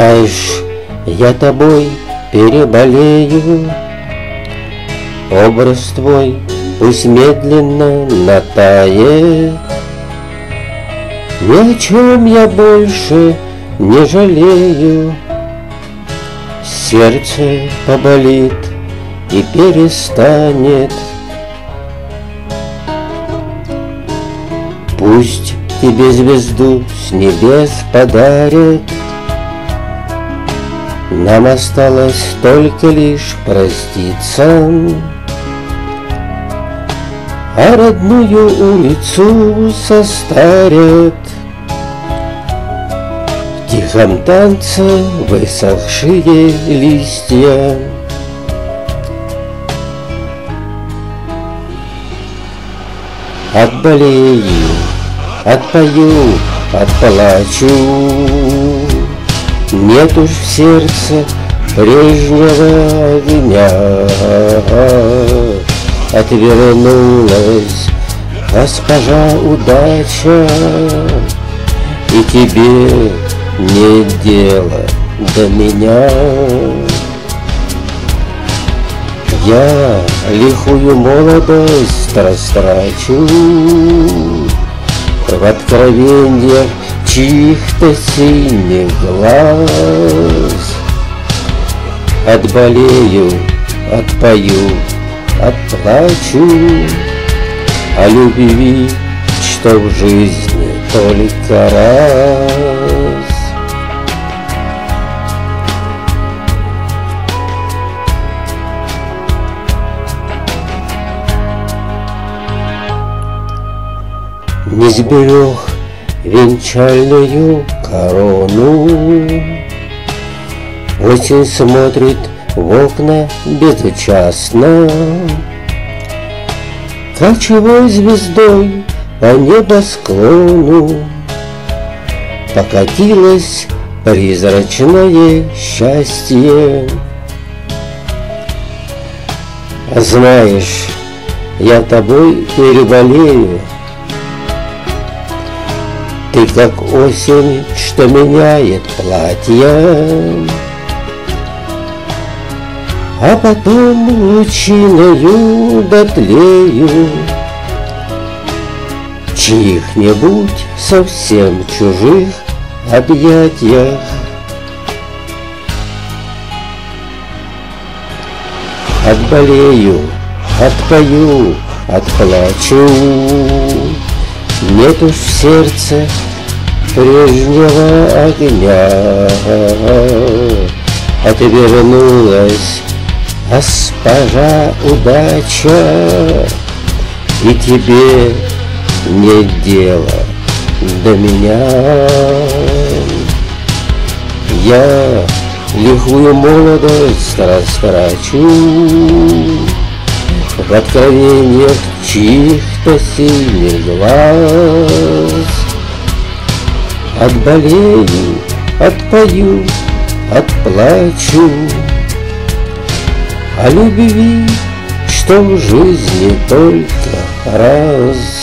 Знаешь, я тобой переболею, Образ твой пусть медленно натает. Ни о чем я больше не жалею, Сердце поболит и перестанет. Пусть тебе звезду с небес подарят, Нам осталось только лишь проститься, А родную улицу состарят. В тихом танце высохшие листья. Отболею, отпою, отплачу Нет уж в сердце прежнего огня. Отвернулась госпожа удача И тебе нет дела до меня. Я лихую молодость растрачу В откровениях чьих-то синих глаз. Отболею, отпою, отплачу. О любви, что в жизни только раз. Не сберег венчальную корону. Осень смотрит в окна безучастно. Кочевой звездой по небосклону Покатилось призрачное счастье. Знаешь, я тобой переболею ты как осень, что меняет платье, А потом лучиною дотлею. Чьих-нибудь совсем чужих объятиях. Отболею, отпою, отплачу, нет уж в сердце прежнего огня. Отвернулась госпожа удача, И тебе нет дела до меня. Я лихую молодость растрачу В откровениях чьих-то синих глаз. Отболею, отпою, отплачу. О любви, что в жизни только раз